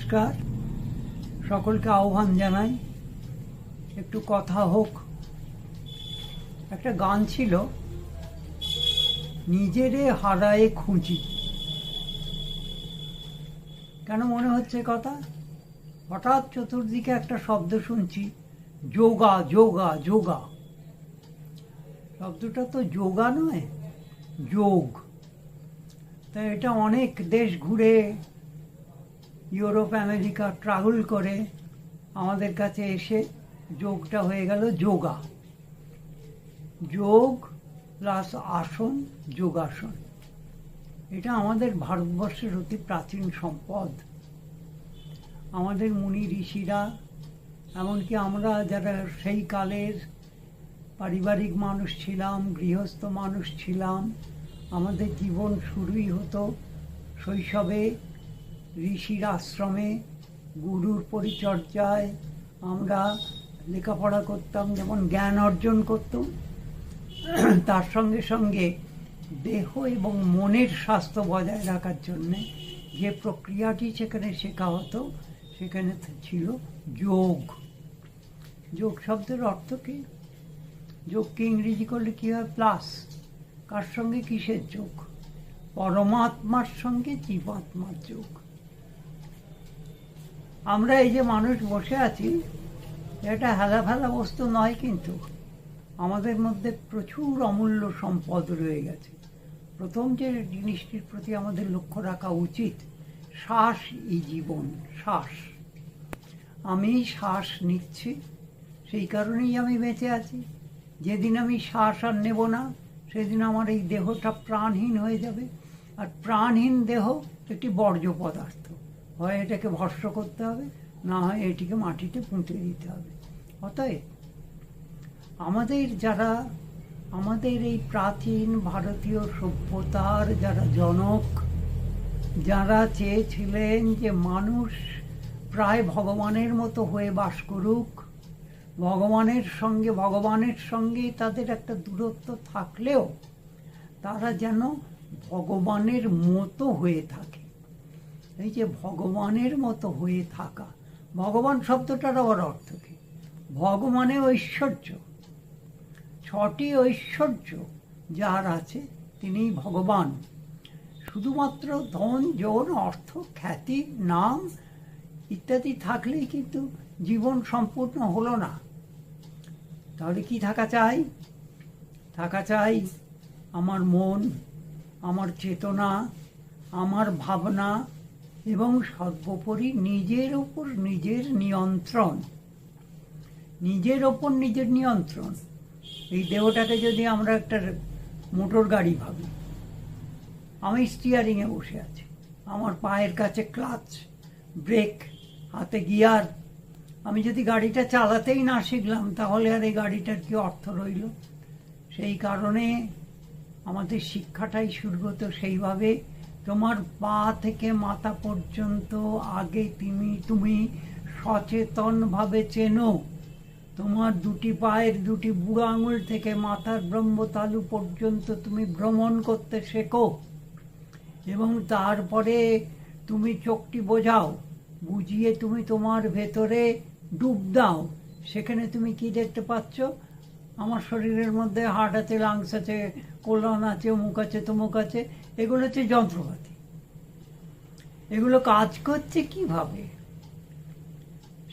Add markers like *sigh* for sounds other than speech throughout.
নমস্কার। সকলকে আহ্বান জানাই। একটু কথা হোক। একটা গান ছিল, নিজেরে হারায়ে খুঁজি। কেন মনে হচ্ছে কথা? হঠাৎ চতুর্দিকে একটা শব্দ শুনছি, যোগা যোগা যোগা। শব্দটা তো যোগা নয়, যোগ। তা এটা অনেক দেশ ঘুরে ইউরোপ, আমেরিকা ট্রাভেল করে আমাদের কাছে এসে যোগটা হয়ে গেল যোগা। যোগ প্লাস আসন, যোগাসন। এটা আমাদের ভারতবর্ষের অতি প্রাচীন সম্পদ। আমাদের মুনি ঋষিরা, এমনকি আমরা যারা সেই কালের পারিবারিক মানুষ ছিলাম, গৃহস্থ মানুষ ছিলাম, আমাদের জীবন শুরুই হতো শৈশবে ঋষির আশ্রমে গুরুর পরিচর্যায় আমরা লেখাপড়া করতাম, যেমন জ্ঞান অর্জন করতাম। তার সঙ্গে সঙ্গে দেহ এবং মনের স্বাস্থ্য বজায় রাখার জন্যে যে প্রক্রিয়াটি সেখানে শেখা হতো, সেখানে ছিল যোগ। যোগ শব্দের অর্থ কি? যোগকে ইংরেজি করলে কী হয়? প্লাস। কার সঙ্গে? কিসের যোগ? পরমাত্মার সঙ্গে জীবাত্মার যোগ। আমরা এই যে মানুষ বসে আছি, এটা হেলা ফেলা বস্তু নয় কিন্তু। আমাদের মধ্যে প্রচুর অমূল্য সম্পদ রয়ে গেছে। প্রথম যে জিনিসটির প্রতি আমাদের লক্ষ্য রাখা উচিত, শ্বাস এই জীবন, শ্বাস। আমি শ্বাস নিচ্ছি, সেই কারণেই আমি বেঁচে আছি। যেদিন আমি শ্বাস আর নেব না, সেদিন আমার এই দেহটা প্রাণহীন হয়ে যাবে। আর প্রাণহীন দেহ একটি বর্জ্য পদার্থ। হয় এটাকে ভস্ম করতে হবে, না হয় এটিকে মাটিতে পুঁতে দিতে হবে। অতএব আমাদের যারা, আমাদের এই প্রাচীন ভারতীয় সভ্যতার যারা জনক, যারা চেয়েছিলেন যে মানুষ প্রায় ভগবানের মতো হয়ে বাস করুক, ভগবানের সঙ্গে ভগবানের সঙ্গে তাদের একটা দূরত্ব থাকলেও তারা যেন ভগবানের মতো হয়ে থাকে। এই যে ভগবানের মতো হয়ে থাকা, ভগবান শব্দটার আবার অর্থ কি? ভগবানে ঐশ্বর্য, ছটি ঐশ্বর্য যার আছে তিনি ভগবান। শুধুমাত্র ধন, যৌন, অর্থ, খ্যাতি, নাম ইত্যাদি থাকলেই কিন্তু জীবন সম্পূর্ণ হলো না। তাহলে কি থাকা চাই? থাকা চাই আমার মন, আমার চেতনা, আমার ভাবনা এবং সর্বোপরি নিজের ওপর নিজের নিয়ন্ত্রণ। নিজের ওপর নিজের নিয়ন্ত্রণ। এই দেহটাকে যদি আমরা একটা মোটর গাড়ি ভাবি, আমি স্টিয়ারিংয়ে বসে আছি, আমার পায়ের কাছে ক্লাচ ব্রেক হাতে গিয়ার আমি যদি গাড়িটা চালাতেই না শিখলাম, তাহলে আর এই গাড়িটার কি অর্থ রইল? সেই কারণে আমাদের শিক্ষাটাই শুরু হতো সেইভাবে তোমার পা থেকে মাথা পর্যন্ত আগে তুমি তুমি সচেতনভাবে চেনো। তোমার দুটি পায়ের দুটি বুড়ো আঙুল থেকে মাথার ব্রহ্মতালু পর্যন্ত তুমি ভ্রমণ করতে শেখো এবং তারপরে তুমি চোখটি বোঝাও, বুঝিয়ে তুমি তোমার ভেতরে ডুব দাও। সেখানে তুমি কি দেখতে পাচ্ছ? আমার শরীরের মধ্যে হার্ট আছে লাংস আছে কোলন আছে, অমুক আছে, তমুক আছে, এগুলো হচ্ছে যন্ত্রপাতি। এগুলো কাজ করছে কীভাবে?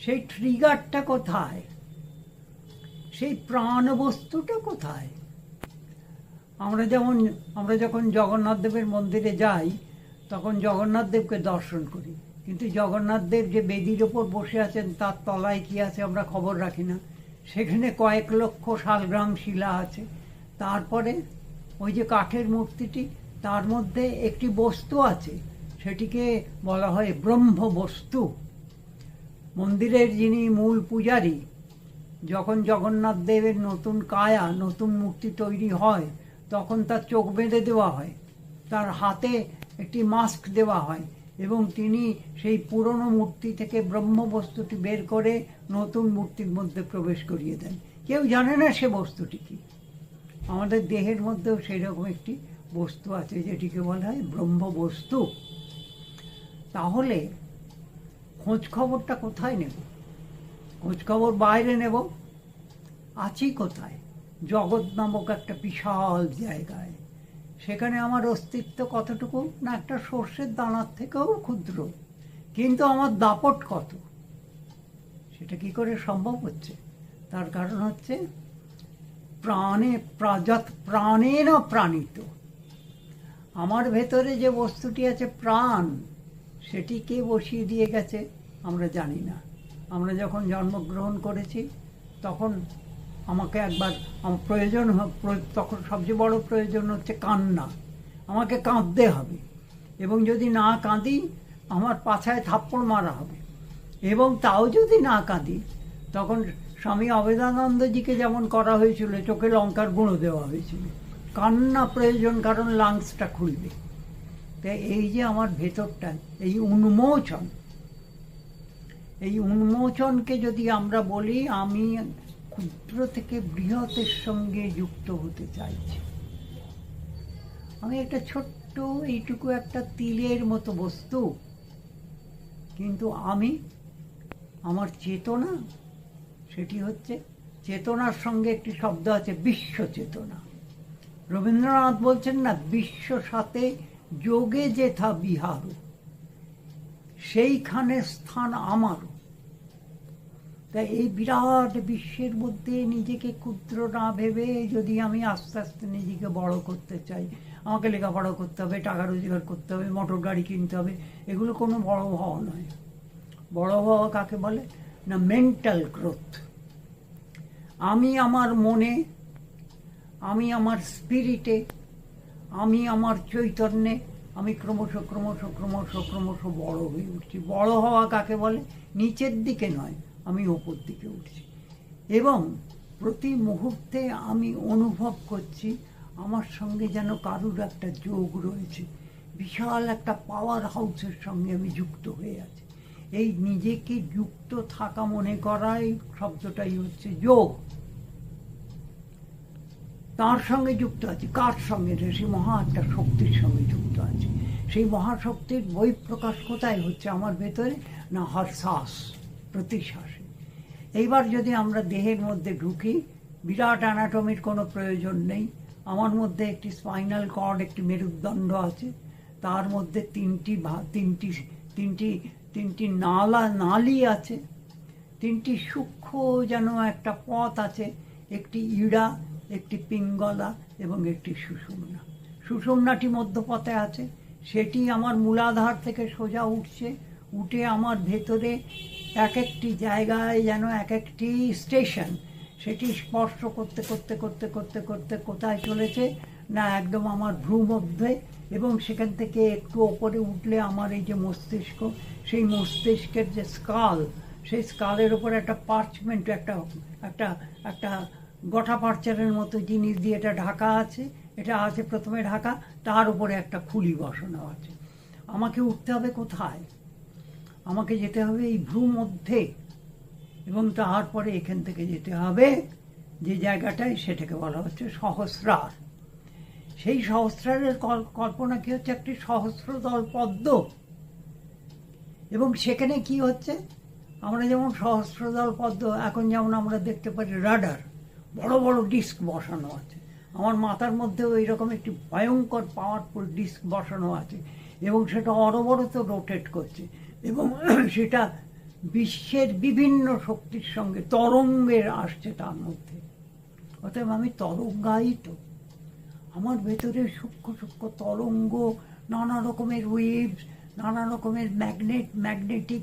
সেই ট্রিগারটা কোথায়? সেই প্রাণ বস্তুটা কোথায়? আমরা যেমন, আমরা যখন জগন্নাথ দেবের মন্দিরে যাই, তখন জগন্নাথ দেবকে দর্শন করি। কিন্তু জগন্নাথ দেব যে বেদির ওপর বসে আছেন, তার তলায় কি আছে আমরা খবর রাখি না। সেখানে কয়েক লক্ষ শালগ্রাম শিলা আছে। তারপরে ওই যে কাঠের মূর্তিটি, তার মধ্যে একটি বস্তু আছে। সেটিকে বলা হয় ব্রহ্ম বস্তু মন্দিরের যিনি মূল পূজারী, যখন জগন্নাথ দেবের নতুন কায়া, নতুন মূর্তি তৈরি হয়, তখন তার চোখ বেঁধে দেওয়া হয়। তার হাতে একটি মাস্ক দেওয়া হয়। এবং তিনি সেই পুরনো মূর্তি থেকে ব্রহ্ম বস্তুটি বের করে নতুন মূর্তির মধ্যে প্রবেশ করিয়ে দেন। কেউ জানে না সে বস্তুটি কি। আমাদের দেহের মধ্যেও সেই রকম একটি বস্তু আছে যেটিকে বলা হয় ব্রহ্ম বস্তু তাহলে খোঁজ খবরটা কোথায় নেব? খোঁজ খবর বাইরে নেব? আছি কোথায়? জগৎ নামক একটা বিশাল জায়গায়। সেখানে আমার অস্তিত্ব কতটুকু? না, একটা সর্ষের দানার থেকেও ক্ষুদ্র। কিন্তু আমার দাপট কত? সেটা কি করে সম্ভব হচ্ছে? তার কারণ হচ্ছে প্রাণে প্রাজাত প্রাণে না প্রাণিত আমার ভেতরে যে বস্তুটি আছে প্রাণ, সেটি কে বসিয়ে দিয়ে গেছে আমরা জানি না। আমরা যখন জন্মগ্রহণ করেছি, তখন আমাকে একবার প্রয়োজন তখন সবচেয়ে বড় প্রয়োজন হচ্ছে কান্না। আমাকে কাঁদতে হবে। এবং যদি না কাঁদি, আমার পাছায় থাপ্পড় মারা হবে। এবং তাও যদি না কাঁদি, তখন স্বামী অবেদানন্দজিকে যেমন করা হয়েছিল, চোখে লঙ্কার গুঁড়ো দেওয়া হয়েছিল। কান্না প্রয়োজন কারণ লাংসটা খুলবে। তাই এই যে আমার ভেতরটা, এই উন্মোচন, এই উন্মোচনকে যদি আমরা বলি, আমি ক্ষুদ্র থেকে বৃহতের সঙ্গে যুক্ত হতে চাইছি। আমি একটা ছোট্ট, এইটুকু একটা তিলের মতো বস্তু, কিন্তু আমি, আমার চেতনা, সেটি হচ্ছে চেতনার সঙ্গে একটি শব্দ আছে, বিশ্ব চেতনা। রবীন্দ্রনাথ বলছেন না, বিশ্ব সাথে যোগে যেথা বিহার, সেইখানে স্থান আমারও। তাই এই বিরাট বিশ্বের মধ্যে নিজেকে ক্ষুদ্র না ভেবে যদি আমি আস্তে আস্তে নিজেকে বড় করতে চাই, আমাকে লেখাপড়া করতে হবে, টাকা রোজগার করতে হবে, মোটর গাড়ি কিনতে হবে, এগুলো কোনো বড় হওয়া নয়। বড় হওয়া কাকে বলে? না মেন্টাল গ্রোথ আমি আমার মনে, আমি আমার স্পিরিটে আমি আমার চৈতন্যে, আমি ক্রমশ ক্রমশ ক্রমশ ক্রমশ বড় হয়ে উঠছি। বড় হওয়া কাকে বলে? নিচের দিকে নয়। আমি ওপর দিকে উঠছি। এবং প্রতি মুহূর্তে আমি অনুভব করছি, আমার সঙ্গে যেন কারুর একটা যোগ রয়েছে। বিশাল একটা পাওয়ার হাউসের সঙ্গে আমি যুক্ত হয়ে আছি। এই নিজেকে যুক্ত থাকা মনে করাই শব্দটাই হচ্ছে যোগ। তার সঙ্গে যুক্ত আছে? কার সঙ্গে? সেই মহা একটা শক্তির সঙ্গে যুক্ত আছে। সেই মহাশক্তির বহিঃপ্রকাশ কোথায় হচ্ছে আমার ভেতরে? না প্রতি শ্বাসে এইবার যদি আমরা দেহের মধ্যে ঢুকি, বিরাট অ্যানাটমির কোনো প্রয়োজন নেই। আমার মধ্যে একটি স্পাইনাল কর্ড একটি মেরুদণ্ড আছে। তার মধ্যে তিনটি তিনটি তিনটি তিনটি নালা, নালি আছে। তিনটি সূক্ষ্ম যেন একটা পথ আছে। একটি ইড়া, একটি পিঙ্গলা এবং একটি সুষুম্না। সুষুম্নাটি মধ্যপথে আছে। সেটি আমার মূলাধার থেকে সোজা উঠছে। উঠে আমার ভেতরে এক একটি জায়গায় যেন এক একটি স্টেশন, সেটি স্পর্শ করতে করতে করতে করতে করতে কোথায় চলেছে, না একদম আমার ভ্রু মধ্যে এবং সেখান থেকে একটু ওপরে উঠলে আমার এই যে মস্তিষ্ক, সেই মস্তিষ্কের যে স্কাল, সেই স্কালের ওপর একটা পার্চমেন্ট, একটা একটা একটা গোটা পার্চারের মতো জিনিস দিয়ে এটা ঢাকা আছে, এটা আছে প্রথমে ঢাকা, তার উপরে একটা খুলি বসানো আছে। আমাকে উঠতে হবে কোথায়? আমাকে যেতে হবে এই ভ্রু মধ্যে এবং তারপরে এখান থেকে যেতে হবে যে জায়গাটায় সেটাকে বলা হচ্ছে সহস্রার। সেই সহস্রারের কল্পনা কি হচ্ছে? একটি সহস্রদল পদ্ম। এবং সেখানে কি হচ্ছে? আমরা যেমন সহস্রদল পদ্ম, এখন যেমন আমরা দেখতে পারি রাডার, বড় বড় ডিস্ক বসানো আছে। আমার মাথার মধ্যেও এইরকম একটি ভয়ঙ্কর পাওয়ারফুল ডিস্ক বসানো আছে এবং সেটা অনবরত রোটেট করছে। এবং *clears throat* সেটা বিশ্বের বিভিন্ন শক্তির সঙ্গে তরঙ্গের আসছে তার মধ্যে। অতএব আমি তরঙ্গায়িত। আমার ভেতরে সূক্ষ্ম সূক্ষ্ম তরঙ্গ, নানা রকমের ওয়েভস নানা রকমের ম্যাগনেট ম্যাগনেটিক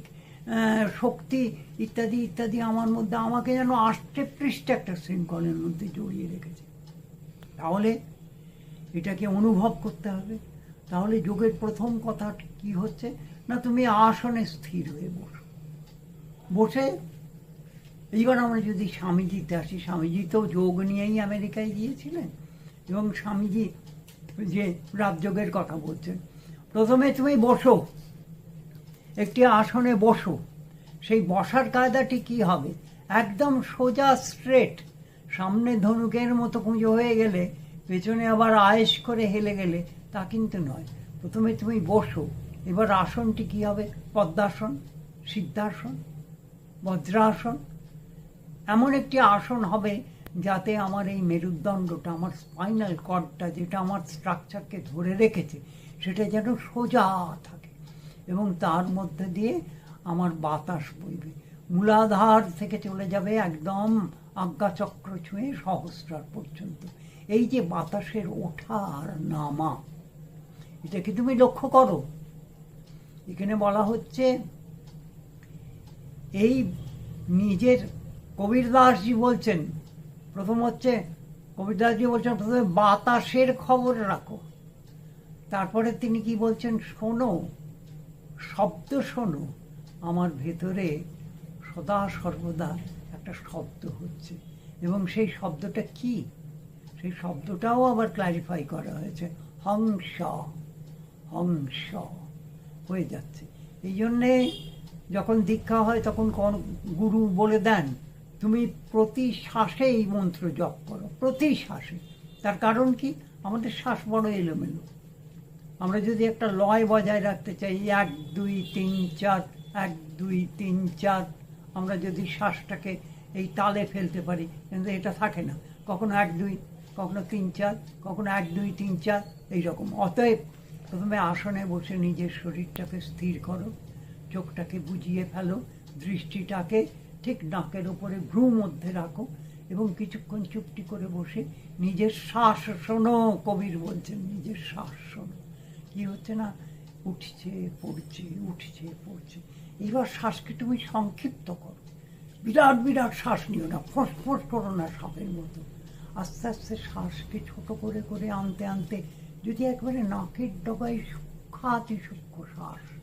শক্তি ইত্যাদি ইত্যাদি আমার মধ্যে, আমাকে যেন আষ্টে পৃষ্ঠে একটা শৃঙ্খলের মধ্যে জড়িয়ে রেখেছে। তাহলে এটাকে অনুভব করতে হবে। তাহলে যোগের প্রথম কথা কি হচ্ছে? না, তুমি আসনে স্থির হয়ে বসো বসে এইবার আমরা যদি স্বামীজিতে আসি, স্বামীজি তো যোগ নিয়েই আমেরিকায় গিয়েছিলেন, এবং স্বামীজি যে রাজযোগের কথা বলছেন, প্রথমে তুমি বসো, একটি আসনে বসো। সেই বসার কায়দাটি কি হবে? একদম সোজা স্ট্রেট, সামনে ধনুকের মতো কুঁজো হয়ে গেলে, পেছনে আবার আয়েস করে হেলে গেলে, তা কিন্তু নয়। প্রথমে তুমি বসো। এবার আসনটি কি হবে? পদ্মাসন, সিদ্ধাসন, বজ্রাসন। এমন একটি আসন হবে যাতে আমার এই মেরুদণ্ডটা, আমার স্পাইনাল কর্ডটা, যেটা আমার স্ট্রাকচারকে ধরে রেখেছে, সেটা যেন সোজা থাকে এবং তার মধ্যে দিয়ে আমার বাতাস বইবে। মূলাধার থেকে চলে যাবে একদম আজ্ঞাচক্র ছুঁয়ে সহস্রার পর্যন্ত। এই যে বাতাসের ওঠা আর নামা, এটা কি তুমি লক্ষ্য করো? এখানে বলা হচ্ছে, এই নিজের কবিরদাসজি বলছেন, প্রথম হচ্ছে কবিরদাসজি বলছেন, প্রথমে বাতাসের খবর রাখো। তারপরে তিনি কি বলছেন, শোনো, শব্দ শোনো, আমার ভেতরে সদা সর্বদা একটা শব্দ হচ্ছে। এবং সেই শব্দটা কি? সেই শব্দটাও আবার ক্লারিফাই করা হয়েছে, হংস হংস। হয়ে যাচ্ছে। এই জন্যে যখন দীক্ষা হয়, তখন কোন গুরু বলে দেন, তুমি প্রতি শ্বাসে এই মন্ত্র জপ করো প্রতি শ্বাসে তার কারণ কি? আমাদের শ্বাস বড় এলোমেলো। আমরা যদি একটা লয় বজায় রাখতে চাই, এক, দুই, তিন, চার, এক, দুই, তিন, চার, আমরা যদি শ্বাসটাকে এই তালে ফেলতে পারি, কিন্তু এটা থাকে না। কখনো এক, দুই, কখনো তিন, চার, কখনো এক, দুই, তিন, চার, এইরকম। অতএব প্রথমে আসনে বসে নিজের শরীরটাকে স্থির করো, চোখটাকে বুঝিয়ে ফেলো, দৃষ্টিটাকে ঠিক নাকের উপরে ভ্রু মধ্যে রাখো এবং কিছুক্ষণ চুপটি করে বসে নিজের শ্বাস শোনো, কবির বলছেন, নিজের শ্বাস শোনো। কি হচ্ছে না? উঠছে, পড়ছে উঠছে, পড়ছে। এবার শ্বাসকে তুমি সংক্ষিপ্ত করো। বিরাট বিরাট শ্বাস নিও না, ফোঁস ফোঁস করো না সাপের মতো। আস্তে আস্তে শ্বাসকে ছোট করে করে আনতে আনতে যদি একবারে নাকের ডগায় সূক্ষাতি সূক্ষ্ম শ্বাস,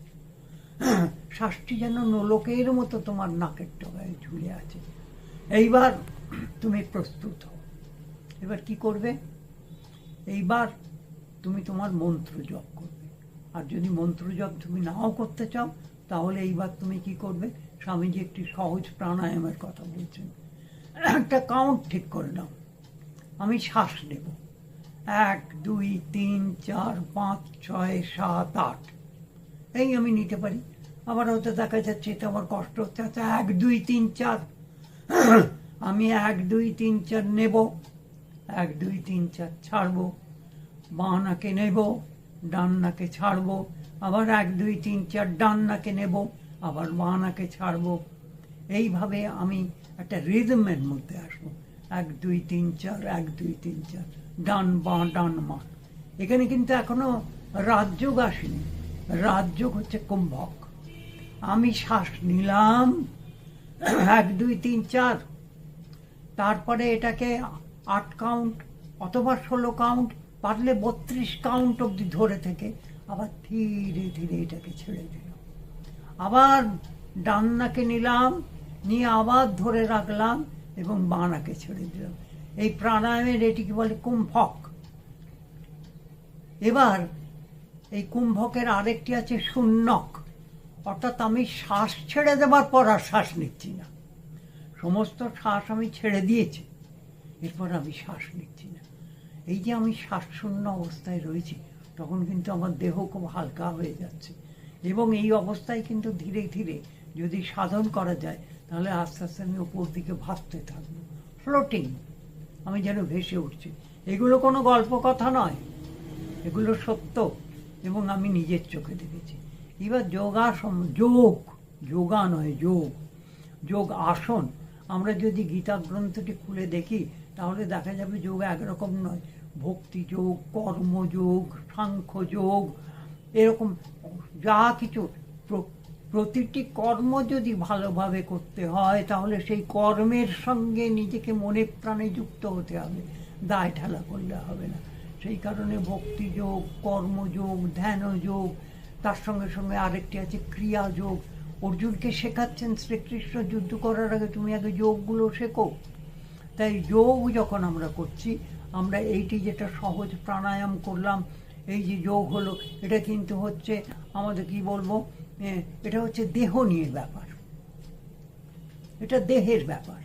শ্বাসটি যেন নোলকের মতো তোমার নাকের ডগায় ঝুলে আছে। এইবার তুমি প্রস্তুত হও। এবার কি করবে? এইবার তুমি তোমার মন্ত্র জপ করবে। আর যদি মন্ত্র জপ তুমি নাও করতে চাও, তাহলে এইবার তুমি কি করবে? স্বামীজি একটি সহজ প্রাণায়ামের কথা বলছেন। একটা কাউন্ট ঠিক করে নাও। আমি শ্বাস নেব। এক, দুই, তিন, চার, পাঁচ, ছয়, সাত, আট। এই আমি নিতে পারি। আবার হয়তো দেখা যাচ্ছে এটা আমার কষ্ট হচ্ছে। আচ্ছা এক, দুই, তিন, চার। আমি এক, দুই, তিন, চার নেব। এক, দুই, তিন, চার ছাড়বো। বাঁ নাকে নেব ডান নাকে ছাড়বো। আবার এক, দুই, তিন, চার ডান নাকে নেব, আবার বাঁ ছাড়বো। এইভাবে আমি একটা রিদমের মধ্যে আসব। এক, দুই, তিন, চার, এক, দুই, তিন, চার। ডান বাঁ, ডান মা। এখানে কিন্তু এখনও রাজযোগ আসেনি। রাজযোগ হচ্ছে কুম্ভক। আমি শ্বাস নিলাম। এক, দুই, তিন, চার। তারপরে এটাকে আট কাউন্ট অথবা ষোলো কাউন্ট পারলে বত্রিশ কাউন্ট অবধি ধরে থেকে আবার ধীরে ধীরে এটাকে ছেড়ে দিলাম। আবার ডান্নাকে নিলাম, নিয়ে আবার ধরে রাখলাম। এবং বানাকে ছেড়ে দিলাম এই প্রাণায়ামের এটিকে বলে? কুম্ভক। এবার এই কুম্ভকের আরেকটি আছে শূন্যক। অর্থাৎ আমি শ্বাস ছেড়ে দেবার পর আর শ্বাস নিচ্ছি না। সমস্ত শ্বাস আমি ছেড়ে দিয়েছি, এরপর আমি শ্বাস নিচ্ছি না। এই যে আমি শ্বাসশূন্য অবস্থায় রয়েছি, তখন কিন্তু আমার দেহ খুব হালকা হয়ে যাচ্ছে। এবং এই অবস্থায় কিন্তু ধীরে ধীরে যদি সাধন করা যায় তাহলে আস্তে আস্তে আমি ওপর দিকে ভাসতে থাকব। ফ্লোটিং আমি যেন ভেসে উঠছি। এগুলো কোনো গল্প কথা নয়। এগুলো সত্য এবং আমি নিজের চোখে দেখেছি। এবার যোগাসন যোগ, যোগা নয়, যোগ। যোগ আসন। আমরা যদি গীতা গ্রন্থটি খুলে দেখি, তাহলে দেখা যাবে যোগ একরকম নয়। ভক্তি যোগ কর্মযোগ সাংখ্য যোগ, এরকম যা কিছু প্রতিটি কর্ম যদি ভালোভাবে করতে হয়, তাহলে সেই কর্মের সঙ্গে নিজেকে মনে প্রাণে যুক্ত হতে হবে। দায় ঠেলা করলে হবে না। সেই কারণে ভক্তিযোগ কর্মযোগ ধ্যান যোগ, তার সঙ্গে সঙ্গে আরেকটি আছে ক্রিয়া যোগ। অর্জুনকে শেখাচ্ছেন শ্রীকৃষ্ণ, যুদ্ধ করার আগে তুমি আগে যোগগুলো শেখো। তাই যোগ যখন আমরা করছি, আমরা এইটি যেটা সহজ প্রাণায়াম করলাম, এই যে যোগ হলো, এটা কিন্তু হচ্ছে আমাদের কি বলব? এটা হচ্ছে দেহ নিয়ে ব্যাপার। এটা দেহের ব্যাপার।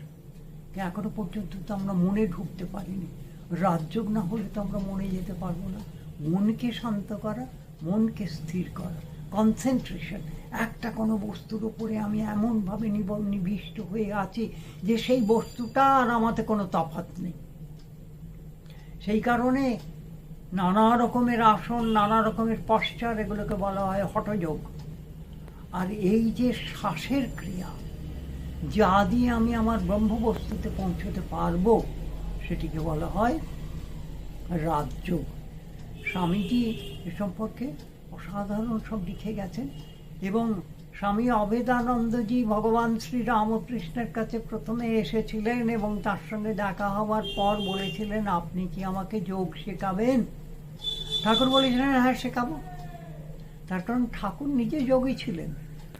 এখনও পর্যন্ত তো আমরা মনে ঢুকতে পারিনি। রাজযোগ না হলে তো আমরা মনে যেতে পারব না। মনকে শান্ত করা, মনকে স্থির করা কনসেন্ট্রেশন একটা কোনো বস্তুর উপরে আমি এমনভাবে নিব, নিবিষ্ট হয়ে আছি যে সেই বস্তুটা আর আমাতে কোনো তফাৎ নেই। সেই কারণে নানা রকমের আসন, নানা রকমের পশ্চার এগুলোকে বলা হয় হঠযোগ। আর এই যে শ্বাসের ক্রিয়া, যা দিয়ে আমি আমার ব্রহ্মবস্তুতে পৌঁছতে পারব, সেটিকে বলা হয় রাজযোগ স্বামীজি এ সম্পর্কে অসাধারণ সব লিখে গেছেন এবং স্বামী অবেদানন্দজি ভগবান শ্রী রামকৃষ্ণের কাছে প্রথমে এসেছিলেন এবং তার সঙ্গে দেখা হওয়ার পর বলেছিলেন, আপনি কি আমাকে যোগ শেখাবেন? ঠাকুর বলেছিলেন হ্যাঁ শেখাবো। তার কারণ ঠাকুর নিজে যোগী ছিলেন।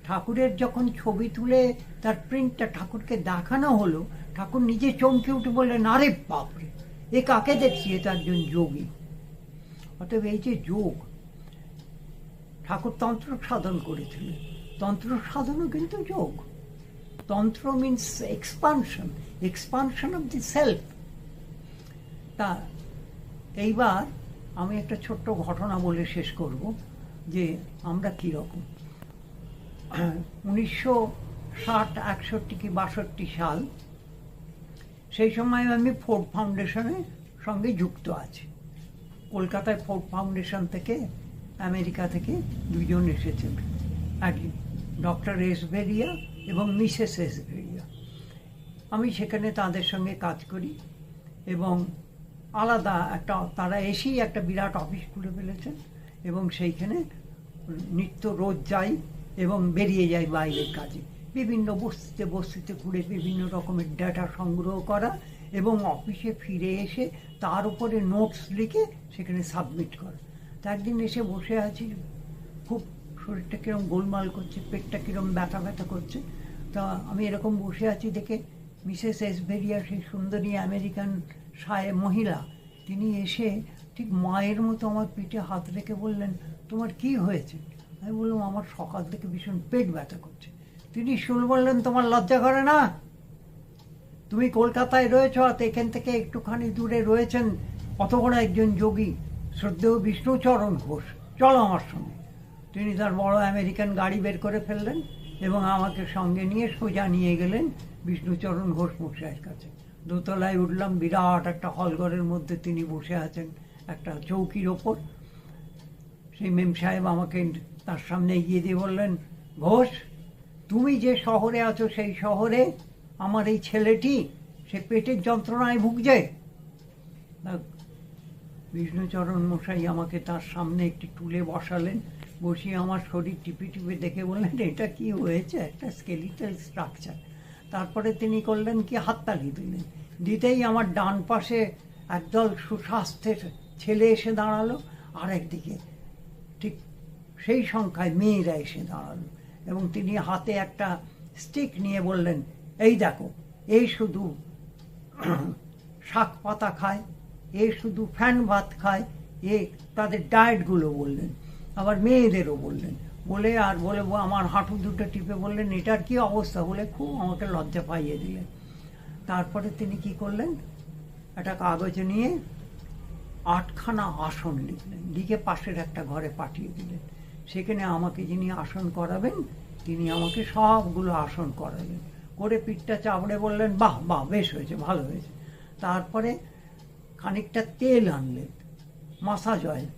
ঠাকুরের যখন ছবি তুলে তার প্রিন্টটা ঠাকুরকে দেখানো হলো, ঠাকুর নিজে চমকে উঠে বললেন, আরে বাপরে, এ কাকে দেখছি? এ একজন যোগী। অতএব এই যে যোগ, ঠাকুর তন্ত্র সাধন করেছিলেন। তন্ত্র সাধনও কিন্তু যোগ। তন্ত্র means expansion expansion of the self তা, এইবার আমি একটা ছোট্ট ঘটনা বলে শেষ করব, যে আমরা কীরকম। উনিশশো ষাট, একষট্টি কি বাষট্টি সাল, সেই সময় আমি ফোর্ড ফাউন্ডেশনের সঙ্গে যুক্ত আছি। কলকাতায় ফোর্ড ফাউন্ডেশন থেকে আমেরিকা থেকে দুজন এসেছেন, এক ডক্টর এস ভেরিয়া এবং মিসেস এস ভেরিয়া। আমি সেখানে তাদের সঙ্গে কাজ করি এবং আলাদা একটা, তারা এসেই একটা বিরাট অফিস খুলে ফেলেছেন এবং সেইখানে নিত্য রোজ যাই এবং বেরিয়ে যায় বাইরের কাজে। বিভিন্ন বস্তিতে বস্তিতে ঘুরে বিভিন্ন রকমের ডাটা সংগ্রহ করা এবং অফিসে ফিরে এসে তার উপরে নোটস লিখে সেখানে সাবমিট করা। তা একদিন এসে বসে আছি, খুব শরীরটা কিরম গোলমাল করছে, পেটটা কিরম ব্যথা ব্যথা করছে। তা আমি এরকম বসে আছি দেখে মিসেস এস ভেরিয়া সেই সুন্দরী আমেরিকান সায় মহিলা, তিনি এসে ঠিক মায়ের মতো আমার পিঠে হাত রেখে বললেন, তোমার কি হয়েছে? আমি বললাম, আমার সকাল থেকে ভীষণ পেট ব্যথা করছে। তিনি শুন বললেন, তোমার লজ্জা করে না? তুমি কলকাতায় রয়েছ, আর এখান থেকে একটুখানি দূরে রয়েছেন অত বড় একজন যোগী, শ্রদ্ধেয় বিষ্ণুচরণ ঘোষ। চলো আমার সঙ্গে। তিনি তার বড় আমেরিকান গাড়ি বের করে ফেললেন এবং আমাকে সঙ্গে নিয়ে সোজা নিয়ে গেলেন বিষ্ণুচরণ ঘোষ মশাইয়ের কাছে। দোতলায় উঠলাম, বিরাট একটা হলঘরের মধ্যে তিনি বসে আছেন, একটা চৌকির ওপর। সেই মেম সাহেব আমাকে তার সামনে এগিয়ে দিয়ে বললেন, ঘোষ, তুমি যে শহরে আছো সেই শহরে আমার এই ছেলেটি, সে পেটের যন্ত্রণায় ভুগছে। বিষ্ণুচরণ মশাই আমাকে তার সামনে একটি টুলে বসালেন, বসিয়ে আমার শরীর টিপে টিপে দেখে বললেন, এটা কি হয়েছে? একটা স্কেলিটাল স্ট্রাকচার তারপরে তিনি করলেন কি, হাততালি দিলেন। দিতেই আমার ডান পাশে একদল সুস্বাস্থ্যের ছেলে এসে দাঁড়াল আর একদিকে ঠিক সেই সংখ্যায় মেয়েরা এসে দাঁড়াল এবং তিনি হাতে একটা স্টিক নিয়ে বললেন, এই দেখো এই শুধু শাক পাতা খায়, এ শুধু ফ্যান ভাত খায়, এ তাদের ডায়েটগুলো বললেন, আবার মেয়েদেরও বললেন। বলে আর বলে আমার হাঁটু দুটো টিপে বললেন, এটার কি অবস্থা? বলে, খুব আমাকে লজ্জা পাইয়ে দিলেন তারপরে তিনি কি করলেন, একটা কাগজে নিয়ে আটখানা আসন লিখলেন, লিখে পাশের একটা ঘরে পাঠিয়ে দিলেন। সেখানে আমাকে যিনি আসন করাবেন, তিনি আমাকে সবগুলো আসন করালেন করে পিঠটা চাপড়ে বললেন, বাহ বাহ, বেশ হয়েছে, ভালো হয়েছে। তারপরে খানিকটা তেল আনলেন, মাসাজ অয়েল।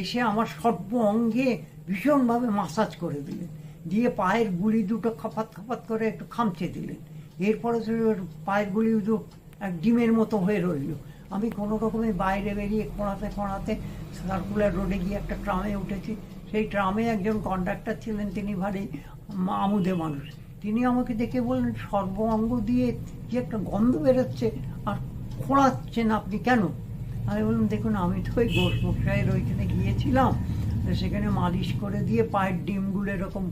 এসে আমার সর্ব অঙ্গে ভীষণভাবে মাসাজ করে দিলেন। দিয়ে পায়ের গুলি দুটো খাপাত খাপাত করে একটু খামচে দিলেন। এরপরে পায়ের গুলি দুটো এক ডিমের মতো হয়ে রইল। আমি কোনো রকমে বাইরে বেরিয়ে কোঁড়াতে কোঁড়াতে সার্কুলার রোডে গিয়ে একটা ট্রামে উঠেছি। সেই ট্রামে একজন কন্ডাক্টর ছিলেন, তিনি ভারী আমুদে মানুষ। তিনি আমাকে দেখে বললেন সর্ব অঙ্গ দিয়ে যে একটা গন্ধ বেরোচ্ছে আর খোঁড়াচ্ছেন আপনি কেন? আমি বললাম, দেখুন, আমি তো ওই গোস মশাইয়ের ওইখানে গিয়েছিলাম সেখানে মালিশ করে দিয়ে পায়ের ডিমগুলো এরকম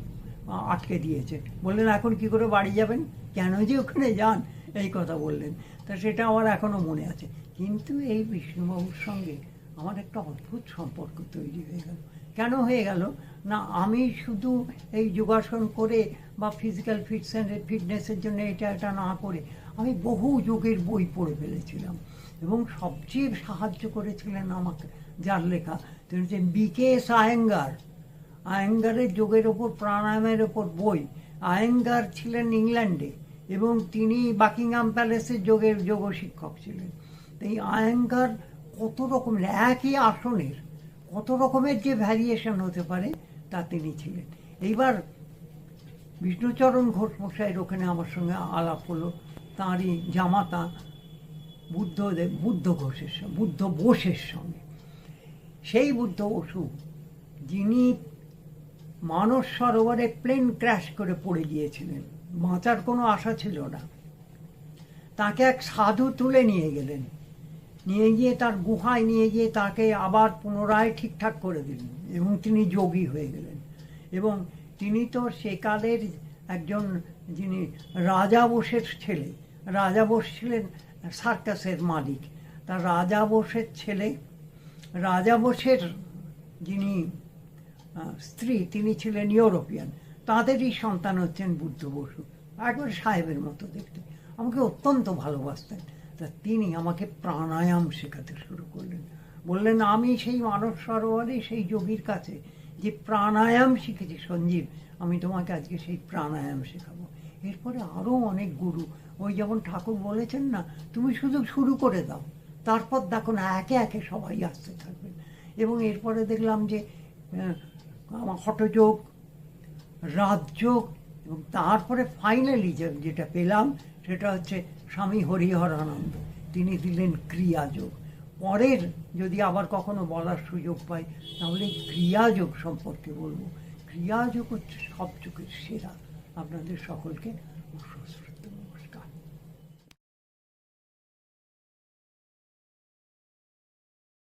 আটকে দিয়েছে। বললেন, এখন কি করে বাড়ি যাবেন? কেন যে ওখানে যান? এই কথা বললেন। তা সেটা আমার এখনও মনে আছে। কিন্তু এই বিষ্ণুবাবুর সঙ্গে আমার একটা অদ্ভুত সম্পর্ক তৈরি হয়ে গেল। কেন হয়ে গেল? না, আমি শুধু এই যোগাসন করে বা ফিজিক্যাল ফিটনেস ফিটনেসের জন্য এটা এটা না করে, আমি বহু যোগের বই পড়ে ফেলেছিলাম। এবং সবচেয়ে সাহায্য করেছিলেন আমাকে যার লেখা, তিনি হচ্ছেন বি কে সায়েঙ্গার আয়েঙ্গারের যোগের ওপর, প্রাণায়ামের ওপর বই। আয়েঙ্গার ছিলেন ইংল্যান্ডে এবং তিনি বাকিংহাম প্যালেসের যোগের যোগ শিক্ষক ছিলেন এই আয়েঙ্গার কত রকমের একই আসনের কত রকমের যে ভ্যারিয়েশন হতে পারে, তা তিনি ছিলেন। এইবার বিষ্ণুচরণ ঘোষ মশাইয়ের ওখানে আমার সঙ্গে আলাপ হলো। তাঁরই জামাতা বুদ্ধদেব, বুদ্ধ ঘোষের সঙ্গে, বুদ্ধ বোসের সঙ্গে। সেই বুদ্ধ বসু, যিনি মানস সরোবরে প্লেন ক্র্যাশ করে পড়ে গিয়েছিলেন, বাঁচার কোনো আশা ছিল না। তাকে এক সাধু তুলে নিয়ে গেলেন। নিয়ে গিয়ে তার গুহায় নিয়ে গিয়ে তাকে আবার পুনরায় ঠিকঠাক করে দিলেন এবং তিনি যোগী হয়ে গেলেন। এবং তিনি তো সেকালের একজন যিনি রাজা বোসের ছেলে, রাজা বোস ছিলেন সার্কাসের মালিক। তার রাজা বোসের ছেলে, রাজা বোসের যিনি স্ত্রী, তিনি ছিলেন ইউরোপিয়ান। তাদেরই সন্তান হচ্ছেন বুদ্ধ বসু। একবার সাহেবের মতো দেখতে। আমাকে অত্যন্ত ভালোবাসতেন। তা তিনি আমাকে প্রাণায়াম শেখাতে শুরু করলেন। বললেন, আমি সেই মানব সরোবরে, সেই যোগীর কাছে যে প্রাণায়াম শিখেছি, সঞ্জীব, আমি তোমাকে আজকে সেই প্রাণায়াম শেখাবো। এরপরে আরও অনেক গুরু, ওই যেমন ঠাকুর বলেছেন না, তুমি শুধু শুরু করে দাও, তারপর দেখো না, একে একে সবাই আসতে থাকবেন এবং এরপরে দেখলাম যে আমার হঠযোগ, রাজযোগ এবং তারপরে ফাইনালি যেটা পেলাম, সেটা হচ্ছে স্বামী হরিহরানন্দ। তিনি দিলেন ক্রিয়াযোগ। পরের যদি আবার কখনো বলার সুযোগ পাই, তাহলে ক্রিয়া ক্রিয়াযোগ সম্পর্কে বলব। ক্রিয়াযোগ হচ্ছে সব যুগের সেরা। আপনাদের সকলকে